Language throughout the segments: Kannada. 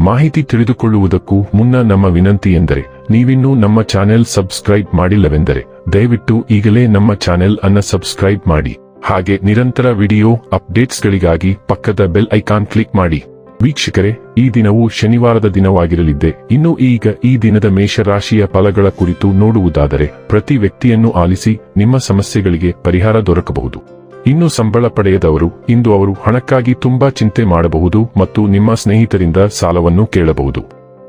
ಮಾಹಿತಿ ತಿಳಿದುಕೊಳ್ಳುವುದಕ್ಕೂ ಮುನ್ನ ನಮ್ಮ ವಿನಂತಿ ಎಂದರೆ, ನೀವಿನ್ನೂ ನಮ್ಮ ಚಾನೆಲ್ ಸಬ್ಸ್ಕ್ರೈಬ್ ಮಾಡಿಲ್ಲವೆಂದರೆ, ದಯವಿಟ್ಟು ಈಗಲೇ ನಮ್ಮ ಚಾನೆಲ್ ಅನ್ನ ಸಬ್ಸ್ಕ್ರೈಬ್ ಮಾಡಿ. ಹಾಗೆ ನಿರಂತರ ವಿಡಿಯೋ ಅಪ್ಡೇಟ್ಸ್ಗಳಿಗಾಗಿ ಪಕ್ಕದ ಬೆಲ್ ಐಕಾನ್ ಕ್ಲಿಕ್ ಮಾಡಿ. ವೀಕ್ಷಕರೇ, ಈ ದಿನವು ಶನಿವಾರದ ದಿನವಾಗಿರಲಿದ್ದೆ. ಇನ್ನು ಈಗ ಈ ದಿನದ ಮೇಷರಾಶಿಯ ಫಲಗಳ ಕುರಿತು ನೋಡುವುದಾದರೆ, ಪ್ರತಿ ವ್ಯಕ್ತಿಯನ್ನು ಆಲಿಸಿ ನಿಮ್ಮ ಸಮಸ್ಯೆಗಳಿಗೆ ಪರಿಹಾರ ದೊರಕಬಹುದು. ಇನ್ನು ಸಂಬಳ ಪಡೆಯದವರು, ಇಂದು ಅವರು ಹಣಕ್ಕಾಗಿ ತುಂಬಾ ಚಿಂತೆ ಮಾಡಬಹುದು ಮತ್ತು ನಿಮ್ಮ ಸ್ನೇಹಿತರಿಂದ ಸಾಲವನ್ನು ಕೇಳಬಹುದು.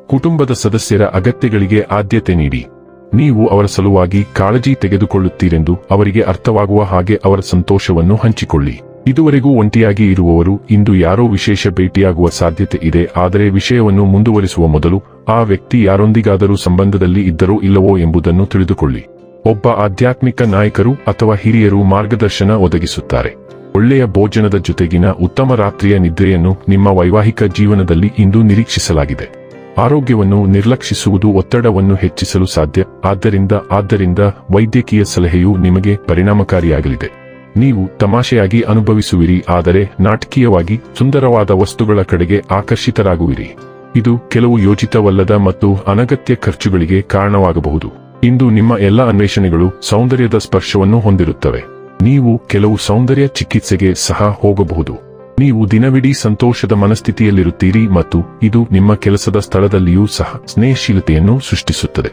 ಕುಟುಂಬದ ಸದಸ್ಯರ ಅಗತ್ಯಗಳಿಗೆ ಆದ್ಯತೆ ನೀಡಿ. ನೀವು ಅವರ ಸಲುವಾಗಿ ಕಾಳಜಿ ತೆಗೆದುಕೊಳ್ಳುತ್ತೀರೆಂದು ಅವರಿಗೆ ಅರ್ಥವಾಗುವ ಹಾಗೆ ಅವರ ಸಂತೋಷವನ್ನು ಹಂಚಿಕೊಳ್ಳಿ. ಇದುವರೆಗೂ ಒಂಟಿಯಾಗಿ ಇರುವವರು, ಇಂದು ಯಾರೋ ವಿಶೇಷ ಭೇಟಿಯಾಗುವ ಸಾಧ್ಯತೆ ಇದೆ, ಆದರೆ ವಿಷಯವನ್ನು ಮುಂದುವರಿಸುವ ಮೊದಲು ಆ ವ್ಯಕ್ತಿ ಯಾರೊಂದಿಗಾದರೂ ಸಂಬಂಧದಲ್ಲಿ ಇದ್ದರೋ ಇಲ್ಲವೋ ಎಂಬುದನ್ನು ತಿಳಿದುಕೊಳ್ಳಿ. ಒಬ್ಬ ಆಧ್ಯಾತ್ಮಿಕ ನಾಯಕರು ಅಥವಾ ಹಿರಿಯರು ಮಾರ್ಗದರ್ಶನ ಒದಗಿಸುತ್ತಾರೆ. ಒಳ್ಳೆಯ ಭೋಜನದ ಜೊತೆಗಿನ ಉತ್ತಮ ರಾತ್ರಿಯ ನಿದ್ರೆಯನ್ನು ನಿಮ್ಮ ವೈವಾಹಿಕ ಜೀವನದಲ್ಲಿ ಇಂದು ನಿರೀಕ್ಷಿಸಲಾಗಿದೆ. ಆರೋಗ್ಯವನ್ನು ನಿರ್ಲಕ್ಷಿಸುವುದು ಒತ್ತಡವನ್ನು ಹೆಚ್ಚಿಸಲು ಸಾಧ್ಯ. ಆದ್ದರಿಂದ ಆದ್ದರಿಂದ ವೈದ್ಯಕೀಯ ಸಲಹೆಯು ನಿಮಗೆ ಪರಿಣಾಮಕಾರಿಯಾಗಲಿದೆ. ನೀವು ತಮಾಷೆಯಾಗಿ ಅನುಭವಿಸುವಿರಿ, ಆದರೆ ನಾಟಕೀಯವಾಗಿ ಸುಂದರವಾದ ವಸ್ತುಗಳ ಕಡೆಗೆ ಆಕರ್ಷಿತರಾಗುವಿರಿ. ಇದು ಕೆಲವು ಯೋಜಿತವಲ್ಲದ ಮತ್ತು ಅನಗತ್ಯ ಖರ್ಚುಗಳಿಗೆ ಕಾರಣವಾಗಬಹುದು. ಇಂದು ನಿಮ್ಮ ಎಲ್ಲ ಅನ್ವೇಷಣೆಗಳು ಸೌಂದರ್ಯದ ಸ್ಪರ್ಶವನ್ನು ಹೊಂದಿರುತ್ತವೆ. ನೀವು ಕೆಲವು ಸೌಂದರ್ಯ ಚಿಕಿತ್ಸೆಗೆ ಸಹ ಹೋಗಬಹುದು. ನೀವು ದಿನವಿಡೀ ಸಂತೋಷದ ಮನಸ್ಥಿತಿಯಲ್ಲಿರುತ್ತೀರಿ ಮತ್ತು ಇದು ನಿಮ್ಮ ಕೆಲಸದ ಸ್ಥಳದಲ್ಲಿಯೂ ಸಹ ಸ್ನೇಹಶೀಲತೆಯನ್ನು ಸೃಷ್ಟಿಸುತ್ತದೆ.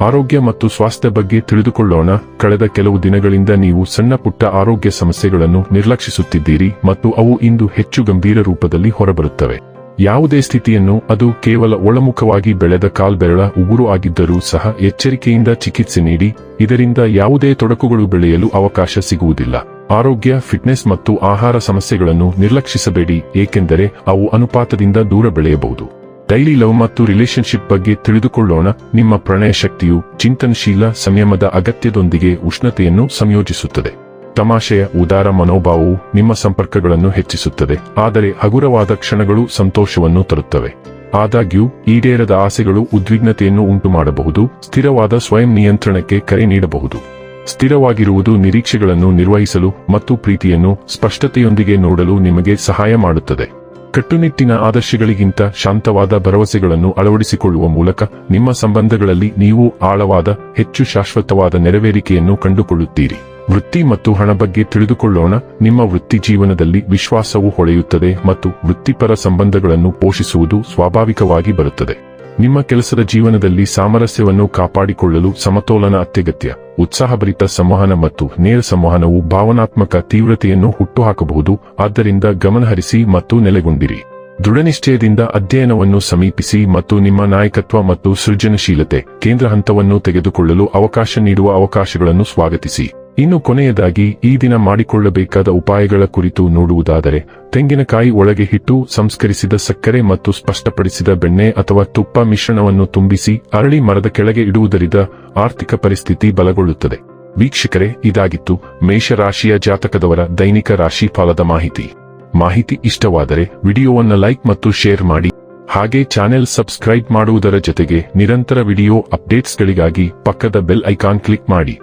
ಆರೋಗ್ಯ ಮತ್ತು ಸ್ವಾಸ್ಥ್ಯ ಬಗ್ಗೆ ತಿಳಿದುಕೊಳ್ಳೋಣ. ಕಳೆದ ಕೆಲವು ದಿನಗಳಿಂದ ನೀವು ಸಣ್ಣ ಪುಟ್ಟ ಆರೋಗ್ಯ ಸಮಸ್ಯೆಗಳನ್ನು ನಿರ್ಲಕ್ಷಿಸುತ್ತಿದ್ದೀರಿ ಮತ್ತು ಅವು ಇಂದು ಹೆಚ್ಚು ಗಂಭೀರ ರೂಪದಲ್ಲಿ ಹೊರಬರುತ್ತವೆ. ಯಾವುದೇ ಸ್ಥಿತಿಯನ್ನು ಅದು ಕೇವಲ ಒಳಮುಖವಾಗಿ ಬೆಳೆದ ಕಾಲ್ಬೆರಳ ಉಗುರು ಆಗಿದ್ದರೂ ಸಹ ಎಚ್ಚರಿಕೆಯಿಂದ ಚಿಕಿತ್ಸೆ ನೀಡಿ, ಇದರಿಂದ ಯಾವುದೇ ತೊಡಕುಗಳು ಬೆಳೆಯಲು ಅವಕಾಶ ಸಿಗುವುದಿಲ್ಲ. ಆರೋಗ್ಯ, ಫಿಟ್ನೆಸ್ ಮತ್ತು ಆಹಾರ ಸಮಸ್ಯೆಗಳನ್ನು ನಿರ್ಲಕ್ಷಿಸಬೇಡಿ, ಏಕೆಂದರೆ ಅವು ಅನುಪಾತದಿಂದ ದೂರ ಬೆಳೆಯಬಹುದು. ಡೈಲಿ ಲವ್ ಮತ್ತು ರಿಲೇಶನ್ಶಿಪ್ ಬಗ್ಗೆ ತಿಳಿದುಕೊಳ್ಳೋಣ. ನಿಮ್ಮ ಪ್ರಣಯ ಶಕ್ತಿಯು ಚಿಂತನಶೀಲ ಸಂಯಮದ ಅಗತ್ಯದೊಂದಿಗೆ ಉಷ್ಣತೆಯನ್ನು ಸಂಯೋಜಿಸುತ್ತದೆ. ತಮಾಷೆಯ ಉದಾರ ಮನೋಭಾವವು ನಿಮ್ಮ ಸಂಪರ್ಕಗಳನ್ನು ಹೆಚ್ಚಿಸುತ್ತದೆ, ಆದರೆ ಹಗುರವಾದ ಕ್ಷಣಗಳು ಸಂತೋಷವನ್ನು ತರುತ್ತವೆ. ಆದಾಗ್ಯೂ, ಈಡೇರದ ಆಸೆಗಳು ಉದ್ವಿಗ್ನತೆಯನ್ನು ಉಂಟುಮಾಡಬಹುದು, ಸ್ಥಿರವಾದ ಸ್ವಯಂ ನಿಯಂತ್ರಣಕ್ಕೆ ಕರೆ ನೀಡಬಹುದು. ಸ್ಥಿರವಾಗಿರುವುದು ನಿರೀಕ್ಷೆಗಳನ್ನು ನಿರ್ವಹಿಸಲು ಮತ್ತು ಪ್ರೀತಿಯನ್ನು ಸ್ಪಷ್ಟತೆಯೊಂದಿಗೆ ನೋಡಲು ನಿಮಗೆ ಸಹಾಯ ಮಾಡುತ್ತದೆ. ಕಟ್ಟುನಿಟ್ಟಿನ ಆದರ್ಶಗಳಿಗಿಂತ ಶಾಂತವಾದ ಭರವಸೆಗಳನ್ನು ಅಳವಡಿಸಿಕೊಳ್ಳುವ ಮೂಲಕ ನಿಮ್ಮ ಸಂಬಂಧಗಳಲ್ಲಿ ನೀವು ಆಳವಾದ, ಹೆಚ್ಚು ಶಾಶ್ವತವಾದ ನೆರವೇರಿಕೆಯನ್ನು ಕಂಡುಕೊಳ್ಳುತ್ತೀರಿ. ವೃತ್ತಿ ಮತ್ತು ಹಣ ಬಗ್ಗೆ ತಿಳಿದುಕೊಳ್ಳೋಣ. ನಿಮ್ಮ ವೃತ್ತಿ ಜೀವನದಲ್ಲಿ ವಿಶ್ವಾಸವು ಹೊಳೆಯುತ್ತದೆ ಮತ್ತು ವೃತ್ತಿಪರ ಸಂಬಂಧಗಳನ್ನು ಪೋಷಿಸುವುದು ಸ್ವಾಭಾವಿಕವಾಗಿ ಬರುತ್ತದೆ. ನಿಮ್ಮ ಕೆಲಸದ ಜೀವನದಲ್ಲಿ ಸಾಮರಸ್ಯವನ್ನು ಕಾಪಾಡಿಕೊಳ್ಳಲು ಸಮತೋಲನ ಅತ್ಯಗತ್ಯ, ಉತ್ಸಾಹಭರಿತ ಸಂವಹನ ಮತ್ತು ನೇರ ಸಂವಹನವು ಭಾವನಾತ್ಮಕ ತೀವ್ರತೆಯನ್ನು ಹುಟ್ಟುಹಾಕಬಹುದು. ಆದ್ದರಿಂದ ಗಮನಹರಿಸಿ ಮತ್ತು ನೆಲೆಗೊಂಡಿರಿ. ದೃಢನಿಶ್ಚಯದಿಂದ ಅಧ್ಯಯನವನ್ನು ಸಮೀಪಿಸಿ ಮತ್ತು ನಿಮ್ಮ ನಾಯಕತ್ವ ಮತ್ತು ಸೃಜನಶೀಲತೆ, ಕೇಂದ್ರ ಹಂತವನ್ನು ತೆಗೆದುಕೊಳ್ಳಲು ಅವಕಾಶ ನೀಡುವ ಅವಕಾಶಗಳನ್ನು ಸ್ವಾಗತಿಸಿ. ಇನ್ನು ಕೊನೆಯದಾಗಿ ಈ ದಿನ ಮಾಡಿಕೊಳ್ಳಬೇಕಾದ ಉಪಾಯಗಳ ಕುರಿತು ನೋಡುವುದಾದರೆ, ತೆಂಗಿನಕಾಯಿ ಒಳಗೆ ಹಿಟ್ಟು, ಸಂಸ್ಕರಿಸಿದ ಸಕ್ಕರೆ ಮತ್ತು ಸ್ಪಷ್ಟಪಡಿಸಿದ ಬೆಣ್ಣೆ ಅಥವಾ ತುಪ್ಪ ಮಿಶ್ರಣವನ್ನು ತುಂಬಿಸಿ ಅರಳಿ ಮರದ ಕೆಳಗೆ ಇಡುವುದರಿಂದ ಆರ್ಥಿಕ ಪರಿಸ್ಥಿತಿ ಬಲಗೊಳ್ಳುತ್ತದೆ. ವೀಕ್ಷಕರೇ, ಇದಾಗಿತ್ತು ಮೇಷರಾಶಿಯ ಜಾತಕದವರ ದೈನಿಕ ರಾಶಿ ಫಲದ ಮಾಹಿತಿ. ಮಾಹಿತಿ ಇಷ್ಟವಾದರೆ ವಿಡಿಯೋವನ್ನು ಲೈಕ್ ಮತ್ತು ಶೇರ್ ಮಾಡಿ. ಹಾಗೆ ಚಾನೆಲ್ ಸಬ್ಸ್ಕ್ರೈಬ್ ಮಾಡುವುದರ ಜೊತೆಗೆ ನಿರಂತರ ವಿಡಿಯೋ ಅಪ್ಡೇಟ್ಸ್ಗಳಿಗಾಗಿ ಪಕ್ಕದ ಬೆಲ್ ಐಕಾನ್ ಕ್ಲಿಕ್ ಮಾಡಿ.